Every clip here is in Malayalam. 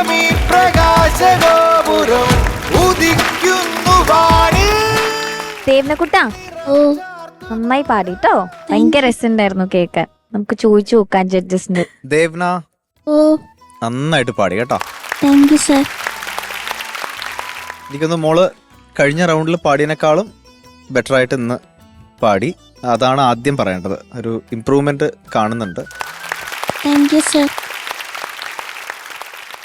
ഉദയമീ പ്രകാശഗോപുരം ഉദിക്കുന്നു വാണിൽ ദേവനക്കുട്ട ഓ. നന്നായി പാടിട്ടോ? ഭയങ്കര രസമുണ്ടായിരുന്നു കേക്കാൻ നമുക്ക് ചോദിച്ചു നോക്കാം ജഡ്ജസിന്റെ. ദേവ്ന ഓ. നന്നായിട്ട് പാടി കേട്ടോ. Thank you sir. എനിക്കൊന്ന് മോൾ കഴിഞ്ഞ റൗണ്ടിൽ പാടിയതിനേക്കാളും ബെറ്റർ ആയിട്ട് ഇന്ന് പാടി. അതാണ് ആദ്യം പറയേണ്ടത്. ഒരു ഇമ്പ്രൂവ്മെന്റ് കാണുന്നുണ്ട്. Thank you sir.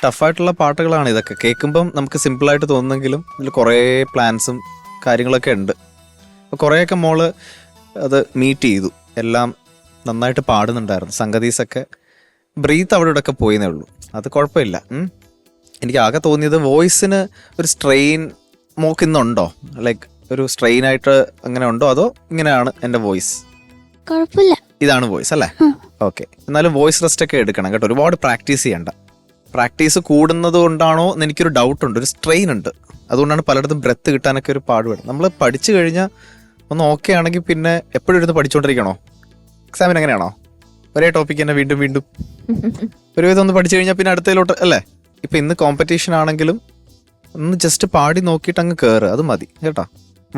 ടഫായിട്ടുള്ള പാട്ടുകളാണ് ഇതൊക്കെ. കേൾക്കുമ്പം നമുക്ക് സിമ്പിളായിട്ട് തോന്നുന്നെങ്കിലും ഇതിൽ കുറേ പ്ലാൻസും കാര്യങ്ങളൊക്കെ ഉണ്ട്. അപ്പോൾ കുറേയൊക്കെ മോൾ അത് മീറ്റ് ചെയ്തു. എല്ലാം നന്നായിട്ട് പാടുന്നുണ്ടായിരുന്നു. സംഗതീസൊക്കെ ബ്രീത്ത് അവിടെ ഇവിടെ ഒക്കെ പോയെന്നേ ഉള്ളൂ. അത് കുഴപ്പമില്ല. എനിക്ക് ആകെ തോന്നിയത് വോയിസിന് ഒരു സ്ട്രെയിൻ മോക്കിന്നുണ്ടോ ലൈക്ക് ഒരു സ്ട്രെയിൻ ആയിട്ട് അങ്ങനെ ഉണ്ടോ? അതോ ഇങ്ങനെയാണ് എന്റെ വോയിസ്? കുഴപ്പമില്ല. ഇതാണ് വോയിസ് അല്ലേ? ഓക്കെ. എന്നാലും വോയിസ് റെസ്റ്റ് ഒക്കെ എടുക്കണം കേട്ടോ. ഒരുപാട് പ്രാക്ടീസ് ചെയ്യണ്ട. പ്രാക്ടീസ് കൂടുന്നത് കൊണ്ടാണോ എന്ന് എനിക്കൊരു ഡൗട്ട് ഉണ്ട് ഒരു സ്ട്രെയിൻ ഉണ്ട്. അതുകൊണ്ടാണ് പലയിടത്തും ബ്രെത്ത് കിട്ടാനൊക്കെ ഒരു പാടുപെടും നമ്മൾ പഠിച്ചു കഴിഞ്ഞാൽ ഒന്ന് ഓക്കെ ആണെങ്കിൽ പിന്നെ എപ്പോഴും ഇരുന്ന് പഠിച്ചുകൊണ്ടിരിക്കണോ എക്സാമിന് എങ്ങനെയാണോ? ഒരേ ടോപ്പിക് തന്നെ വീണ്ടും വീണ്ടും. ഒരു വിധം ഒന്ന് പഠിച്ചു കഴിഞ്ഞാൽ പിന്നെ അടുത്തതിലോട്ട് അല്ലേ? ഇപ്പം ഇന്ന് കോമ്പറ്റീഷൻ ആണെങ്കിലും ഒന്ന് ജസ്റ്റ് പാടി നോക്കിയിട്ട് അങ്ങ് കയറുക അത് മതി കേട്ടോ?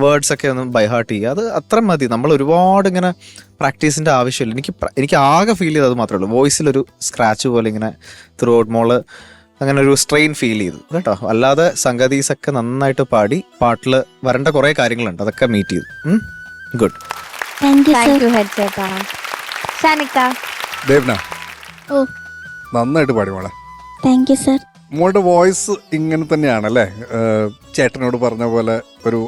വേർഡ്സ് ഒക്കെ ഒന്ന് ബൈഹാർട്ട് ചെയ്യുക. അത് അത്ര മതി. നമ്മൾ ഒരുപാട് ഇങ്ങനെ പ്രാക്ടീസിന്റെ ആവശ്യമില്ല. എനിക്ക് എനിക്ക് ആകെ ഫീൽ ചെയ്തത് മാത്രമേ ഉള്ളൂ. വോയിസിലൊരു സ്ക്രാച്ച് പോലെ ഇങ്ങനെ ത്രൂ ഔട്ട് മോൾ അങ്ങനെ ഒരു സ്ട്രെയിൻ ഫീൽ ചെയ്തു. കേട്ടോ? അല്ലാതെ സംഗതീസ് ഒക്കെ നന്നായിട്ട് പാടി പാട്ടിൽ വരേണ്ട കുറേ കാര്യങ്ങളുണ്ട്. അതൊക്കെ മീറ്റ് ചെയ്തു. ഗുഡ് നന്നായിട്ട് പാടി മോളെ. താങ്ക് യു സർ മോളുടെ വോയിസ് ഇങ്ങനെ തന്നെയാണല്ലേ? അല്ലേ ചേട്ടനോട് പറഞ്ഞ പോലെ ഒരു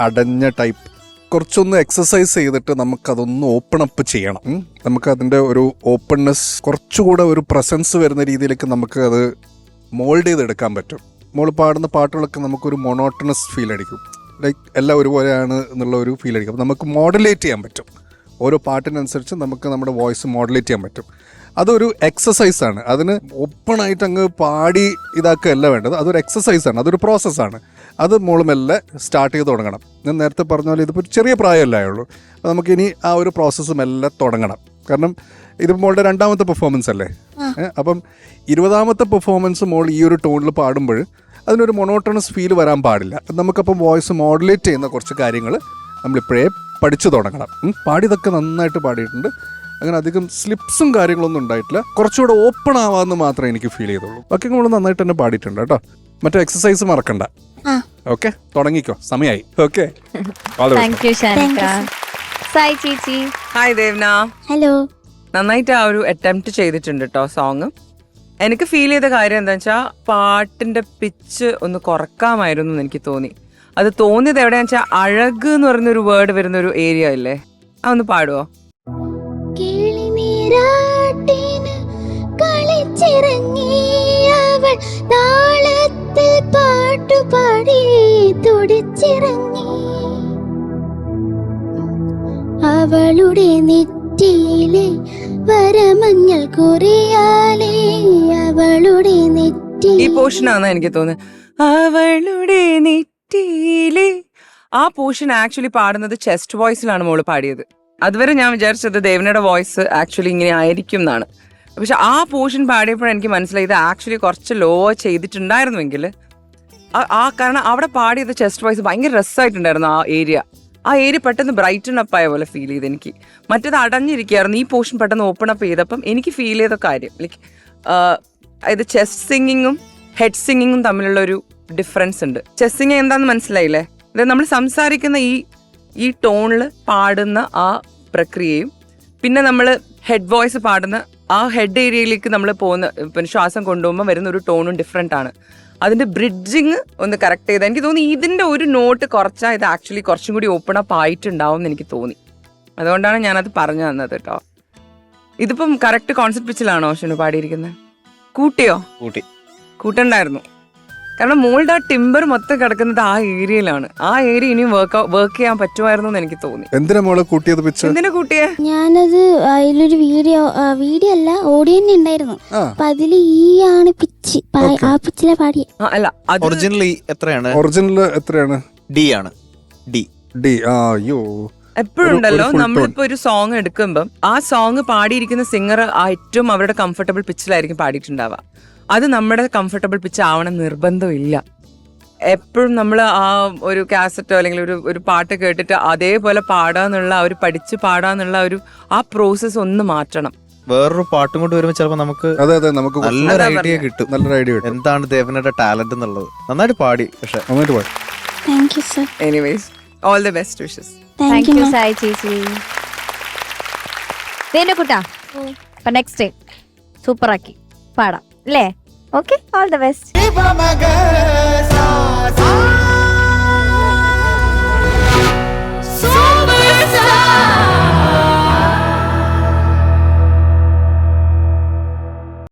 അടഞ്ഞ ടൈപ്പ് കുറച്ചൊന്ന് എക്സസൈസ് ചെയ്തിട്ട് നമുക്കതൊന്ന് ഓപ്പൺ അപ്പ് ചെയ്യണം. നമുക്ക് അതിന്റെ ഒരു ഓപ്പൺനെസ് കുറച്ചുകൂടെ ഒരു പ്രസൻസ് വരുന്ന രീതിയിലേക്ക് നമുക്ക് അത് മോൾഡ് ചെയ്തെടുക്കാൻ പറ്റും. മോൾ പാടുന്ന പാട്ടുകളൊക്കെ നമുക്കൊരു മൊണോട്ടണസ് ഫീൽ അടിക്കും. ലൈക്ക് എല്ലാം ഒരുപോലെയാണ് എന്നുള്ള ഒരു ഫീൽ അടിക്കും. നമുക്ക് മോഡുലേറ്റ് ചെയ്യാൻ പറ്റും. ഓരോ പാട്ടിനനുസരിച്ച് നമുക്ക് നമ്മുടെ വോയിസ് മോഡുലേറ്റ് ചെയ്യാൻ പറ്റും. അതൊരു എക്സസൈസ് ആണ്. അതിന് ഓപ്പൺ ആയിട്ട് അങ്ങ് പാടി ഇതാക്കുകയല്ല വേണ്ടത്. അതൊരു എക്സസൈസ് ആണ്. അതൊരു പ്രോസസ്സാണ് അത് മോൾ സ്റ്റാർട്ട് ചെയ്ത് തുടങ്ങണം. ഞാൻ നേരത്തെ പറഞ്ഞ പോലെ ഇതിപ്പോൾ ചെറിയ പ്രായമല്ലേ ആയുള്ളൂ അപ്പോൾ നമുക്കിനി ആ ഒരു പ്രോസസ്സും എല്ലാം തുടങ്ങണം. കാരണം ഇത് മോളുടെ രണ്ടാമത്തെ പെർഫോമൻസ് അല്ലേ? അപ്പം ഇരുപതാമത്തെ പെർഫോമൻസ് മോൾ ഈ ഒരു ടോണിൽ പാടുമ്പോൾ അതിനൊരു മൊണോട്ടണസ് ഫീൽ വരാൻ പാടില്ല. നമുക്കപ്പം വോയിസ് മോഡുലേറ്റ് ചെയ്യുന്ന കുറച്ച് കാര്യങ്ങൾ നമ്മളിപ്പോഴേ പഠിച്ചു തുടങ്ങണം. പാടിയതൊക്കെ നന്നായിട്ട് പാടിയിട്ടുണ്ട്. അങ്ങനെ അധികം സ്ലിപ്സും കാര്യങ്ങളൊന്നും ഉണ്ടായിട്ടില്ല. കുറച്ചുകൂടെ ഓപ്പൺ ആവാമെന്ന് മാത്രമേ എനിക്ക് ഫീൽ ചെയ്തുള്ളൂ. ബാക്കി നമ്മൾ നന്നായിട്ട് തന്നെ പാടിയിട്ടുണ്ട് കേട്ടോ. മറ്റേ എക്സസൈസ് മറക്കണ്ട. ആ. ഓക്കെ തുടങ്ങിക്കോ. സമയമായി ഓക്കെ ഹായ് ദേവ്ന ഹലോ നന്നായിട്ട് ആ ഒരു അറ്റംപ്റ്റ് ചെയ്തിട്ടുണ്ട് കേട്ടോ സോങ് എനിക്ക് ഫീൽ ചെയ്ത കാര്യം എന്താ വെച്ചാൽ പാട്ടിന്റെ പിച്ച് ഒന്ന് കുറക്കാമായിരുന്നു എന്ന് എനിക്ക് തോന്നി. അത് തോന്നിയത് എവിടെയാണെന്ന് വെച്ചാൽ അഴക് എന്ന് പറയുന്ന ഒരു വേർഡ് വരുന്ന ഒരു ഏരിയ ഇല്ലേ? അതൊന്ന് പാടുവോ? കളിച്ചിറങ്ങി അവൾ താളത്തിൽ പാട്ടുപാടി തുടിച്ചിറങ്ങി. അവളുടെ നെറ്റിയിലെ വരമഞ്ഞൾ കുറിയാലേ അവളുടെ നെറ്റി ഈ പോഷനാന്നാ എനിക്ക് തോന്നുന്നത് അവളുടെ നെറ്റിയിലെ. ആ പോഷൻ ആക്ച്വലി പാടുന്നത് ചെസ്റ്റ് വോയിസിലാണ് മോൾ പാടിയത്. അതുവരെ ഞാൻ വിചാരിച്ചത് ദേവനയുടെ വോയിസ് ആക്ച്വലി ഇങ്ങനെ ആയിരിക്കും എന്നാണ്. പക്ഷെ ആ പോർഷൻ പാടിയപ്പോഴും എനിക്ക് മനസ്സിലായി ഇത് ആക്ച്വലി കുറച്ച് ലോ ചെയ്തിട്ടുണ്ടായിരുന്നുവെങ്കിൽ ആ- കാരണം അവിടെ പാടിയത് ചെസ്റ്റ് വോയിസ് ഭയങ്കര രസമായിട്ടുണ്ടായിരുന്നു ആ ഏരിയ ആ ഏരിയ പെട്ടെന്ന് ബ്രൈറ്റൺ അപ്പ് ആയ പോലെ ഫീൽ ചെയ്ത് എനിക്ക്. മറ്റേത് അടഞ്ഞിരിക്കുകയായിരുന്നു. ഈ പോർഷൻ പെട്ടെന്ന് ഓപ്പൺ അപ്പ് ചെയ്തപ്പം എനിക്ക് ഫീൽ ചെയ്ത കാര്യം ലൈക്ക് ഇത് ചെസ്റ്റ് സിംഗിങ്ങും ഹെഡ് സിംഗിങ്ങും തമ്മിലുള്ള ഒരു ഡിഫറൻസ് ഉണ്ട്. ചെസ്റ്റ് സിംഗിങ് എന്താണെന്ന് മനസ്സിലായില്ലേ? ഇത് നമ്മൾ സംസാരിക്കുന്ന ഈ ഈ ടോണിൽ പാടുന്ന ആ പ്രക്രിയയും. പിന്നെ നമ്മൾ ഹെഡ് വോയിസ് പാടുന്ന ആ ഹെഡ് ഏരിയയിലേക്ക് നമ്മൾ പോകുന്ന പിന്നെ ശ്വാസം കൊണ്ടുപോകുമ്പോൾ വരുന്ന ഒരു ടോണും ഡിഫറെന്റ് ആണ്. അതിന്റെ ബ്രിഡ്ജിങ് ഒന്ന് കറക്റ്റ് ചെയ്താൽ എനിക്ക് തോന്നി ഇതിന്റെ ഒരു നോട്ട് കുറച്ചാൽ ഇത് ആക്ച്വലി കുറച്ചും കൂടി ഓപ്പൺ അപ്പ് ആയിട്ടുണ്ടാവും എന്ന് എനിക്ക് തോന്നി. അതുകൊണ്ടാണ് ഞാനത് പറഞ്ഞു തന്നത് കേട്ടോ. ഇതിപ്പം കറക്റ്റ് കോൺസെപ്റ്റ് പിച്ചിലാണോ ഷനു പാടിയിരിക്കുന്നത് കൂട്ടിയോ? കൂട്ടി. കൂട്ടണ്ടായിരുന്നു. കാരണം മോളുടെ ആ ടിമ്പർ മൊത്തം കിടക്കുന്നത് ആ ഏരിയയിലാണ്. ആ ഏരിയ ഇനിയും വർക്ക് വർക്ക് ചെയ്യാൻ പറ്റുമായിരുന്നു എന്ന് എനിക്ക് തോന്നി. എന്തിനാ മോളെ കൂട്ടിയത് പിച്ച്? എന്തിനാ കൂട്ടിയേ? ഞാനത് അതിലൊരു വീഡിയോ വീഡിയോ അല്ല ഓഡിയോ തന്നെ ഉണ്ടായിരുന്നു. അപ്പൊ അതിൽ ഈ ആണ് പിച്ച് പാ- ആ പിച്ചിലെ പാടിയ ആ, അല്ല അത് ഒറിജിനലി എത്രയാണ്? ഒറിജിനൽ എത്രയാണ്? ഡി ആണ്. ഡി ഡി ആ അയ്യോ. എപ്പോഴും ഒരു- ഉണ്ടല്ലോ ഒരു full നമ്മളിപ്പോ ഒരു സോങ് എടുക്കുമ്പം ആ സോങ് പാടിയിരിക്കുന്ന സിംഗർ ആ ഏറ്റവും അവരുടെ കംഫർട്ടബിൾ പിച്ചിലായിരിക്കും പാടിയിട്ടുണ്ടാവുക. അത് നമ്മുടെ കംഫർട്ടബിൾ പിച്ച് ആവണം നിർബന്ധമില്ല. എപ്പോഴും നമ്മൾ ആ ഒരു കാസറ്റോ അല്ലെങ്കിൽ ഒരു ഒരു പാട്ട് കേട്ടിട്ട് അതേപോലെ പാടാന്നുള്ള ആ ഒരു പഠിച്ച് പാടാന്നുള്ള ഒരു ആ പ്രോസസ്സ് ഒന്ന് മാറ്റണം. വേറൊരു പാട്ടും കൊണ്ട് വരുമ്പോൾ ചിലപ്പോൾ നമുക്ക് അതെ അതെ നമുക്ക് നല്ലൊരു ഐഡിയ കിട്ടും. നല്ലൊരു ഐഡിയ കിട്ടും. എന്താണ് ദേവനയുടെ ടാലന്റ് എന്നുള്ളത്? നന്നായിട്ട് പാടി പക്ഷെ. നന്നായിട്ട് പാടി. Thank you sir anyways all the best wishes thank you Sai ചേച്ചി കുട്ടാ അപ്പൊ നെക്സ്റ്റ് സൂപ്പർ ആക്കി. പാടാം. അല്ലേ ഓക്കെ ഓൾ ദ ബെസ്റ്റ്